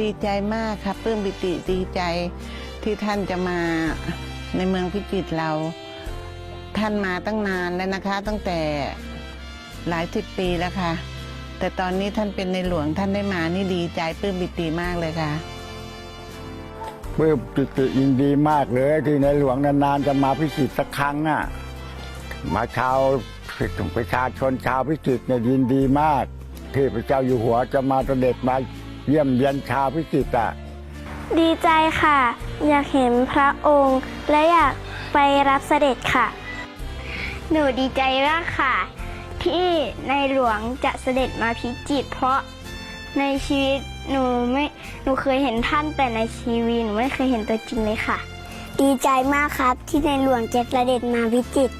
ดีใจมากครับปลื้มปิติดีใจที่ท่านจะมาในเมืองพิจิตรเรา ท่านมาตั้งนานแล้วนะคะ ตั้งแต่หลายสิบปีแล้วค่ะ แต่ตอนนี้ท่านเป็นในหลวงท่านได้มานี่ดีใจปลื้มปิติมากเลยค่ะปลื้มปิติยินดีมากเลยที่ในหลวงนานๆจะมาพิจิตรสักครั้งอะมาชาวประชาชนชาวพิจิตรเนี่ยยินดีมาก ที่พระเจ้าอยู่หัวจะมาเสด็จมา เยี่ยมเยียนชาวพิจิตรอะดีใจค่ะ อยากเห็นพระองค์ และอยากไปรับเสด็จค่ะ หนูดีใจมากค่ะ ที่ในหลวงจะเสด็จมาพิจิตรเพราะในชีวิตหนูไม่หนูเคยเห็นท่านแต่ในชีวิตหนูไม่เคยเห็นตัวจริงเลยค่ะ ดีใจมากครับที่ในหลวงจะเสด็จมาพิจิตร